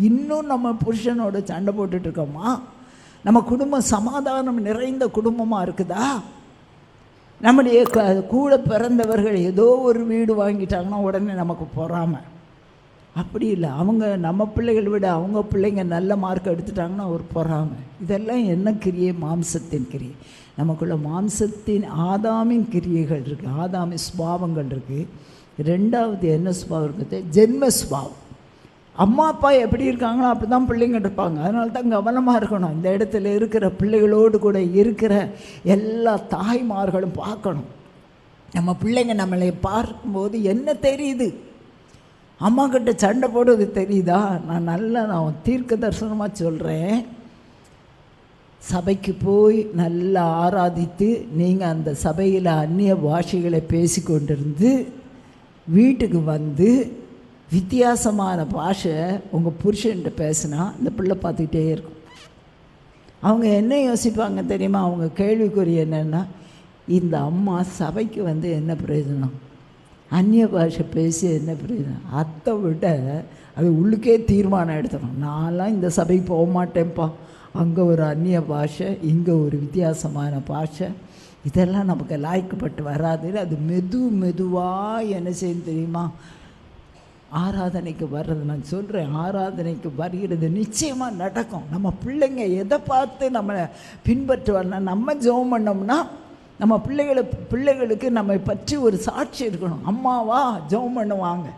இன்னும் நம்ம புருஷனோட சண்டை போட்டுட்டு இருக்கோமா நம்ம குடும்பம் சமாதானம் நிறைந்த குடும்பமாக இருக்குதா? நம்முடைய க- கூட பிறந்தவர்கள் ஏதோ ஒரு வீடு வாங்கிட்டாங்கன்னா உடனே நமக்கு பொறாமல் அப்படி இல்லை. அவங்க நம்ம பிள்ளைகளை விட அவங்க பிள்ளைங்க நல்ல மார்க் எடுத்துட்டாங்கன்னா ஒரு பொறாமை. இதெல்லாம் என்ன கிரியை? மாம்சத்தின் கிரியை. நமக்குள்ள மாம்சத்தின் ஆதாமின் கிரியைகள் இருக்குது ஆதாமி ஸ்வாவங்கள் இருக்குது ரெண்டாவது என்ன ஸ்வாவம் இருக்குது? ஜென்ம ஸ்வாவம். அம்மா அப்பா எப்படி இருக்காங்களோ அப்படி தான் பிள்ளைங்க இருப்பாங்க. அதனால தான் கவனமாக இருக்கணும். இந்த இடத்துல இருக்கிற பிள்ளைகளோடு கூட இருக்கிற எல்லா தாய்மார்களும் பார்க்கணும். நம்ம பிள்ளைங்க நம்மளை பார்க்கும்போது என்ன தெரியுது? அம்மா கிட்ட சண்டை போடுறது தெரியுதா? நான் நல்லா நான் தீர்க்க தரிசனமாக சொல்கிறேன் சபைக்கு போய் நல்லா ஆராதித்து நீங்கள் அந்த சபையில் அந்நிய பாஷைகளை பேசி கொண்டிருந்து வீட்டுக்கு வந்து வித்தியாசமான பாஷை உங்கள் புருஷன்கிட்ட பேசினா இந்த பிள்ளை பார்த்துக்கிட்டே இருக்கும். அவங்க என்ன யோசிப்பாங்க தெரியுமா? அவங்க கேள்விக்குறி என்னென்னா இந்த அம்மா சபைக்கு வந்து என்ன பிரயோஜனம்? அந்நிய பாஷை பேசி என்ன பிரயோஜனம்? அதை விட அது உள்ளுக்கே தீர்மானம் எடுத்துடும் நான்லாம் இந்த சபைக்கு போக மாட்டேன்ப்பா. அங்கே ஒரு அந்நிய பாஷை இங்கே ஒரு வித்தியாசமான பாஷை. இதெல்லாம் நமக்கு லாய்க்கப்பட்டு வராது அது மெது மெதுவாக என்ன செய்யும் தெரியுமா? ஆராதனைக்கு வர்றது. நான் சொல்கிறேன் ஆராதனைக்கு வருகிறது நிச்சயமாக நடக்கும். நம்ம பிள்ளைங்க எதை பார்த்து நம்மளை பின்பற்றுவார்னா நம்ம ஜெபம் பண்ணோம்னா நம்ம பிள்ளைகளை பிள்ளைகளுக்கு நம்மை பற்றி ஒரு சாட்சி இருக்கணும். அம்மாவா ஜெபம் பண்ணுவாங்க.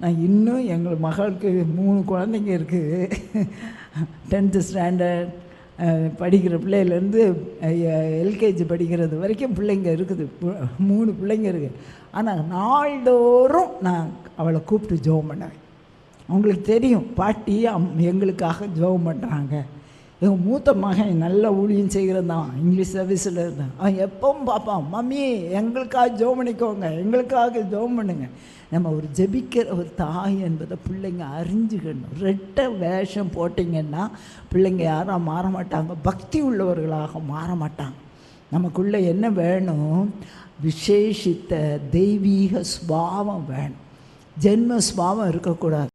நான் இன்னும் எங்கள் மகளுக்கு மூணு குழந்தைங்க இருக்குது டென்த்து ஸ்டாண்டர்ட் படிக்கிற பிள்ளையிலேருந்து எல்கேஜி படிக்கிறது வரைக்கும் பிள்ளைங்க இருக்குது. மூணு பிள்ளைங்க இருக்குது ஆனால் நாள்தோறும் நான் அவளை கூப்பிட்டு ஜோம் பண்ணுவேன். அவங்களுக்கு தெரியும் பாட்டி அம் எங்களுக்காக ஜெபம் பண்ணுறாங்க எங்கள் மூத்த மகன் நல்ல ஊழியம் செய்கிறது தான் இங்கிலீஷ் சர்வீஸில் இருந்தான். அவன் எப்பவும் பார்ப்பான் மம்மி எங்களுக்காக ஜோம் பண்ணிக்கோங்க எங்களுக்காக ஜெபம் பண்ணுங்க. நம்ம ஒரு ஜெபிக்கிற ஒரு தாய் என்பதை பிள்ளைங்க அறிஞ்சுக்கணும். ரெட்டை வேஷம் போட்டிங்கன்னா பிள்ளைங்க யாரும் மாற மாட்டாங்க பக்தி உள்ளவர்களாக மாற மாட்டாங்க நமக்குள்ளே என்ன வேணும்? விசேஷித்த தெய்வீக ஸ்வாவம் வேணும். ஜென்ம ஸ்வாவம் இருக்கக்கூடாது.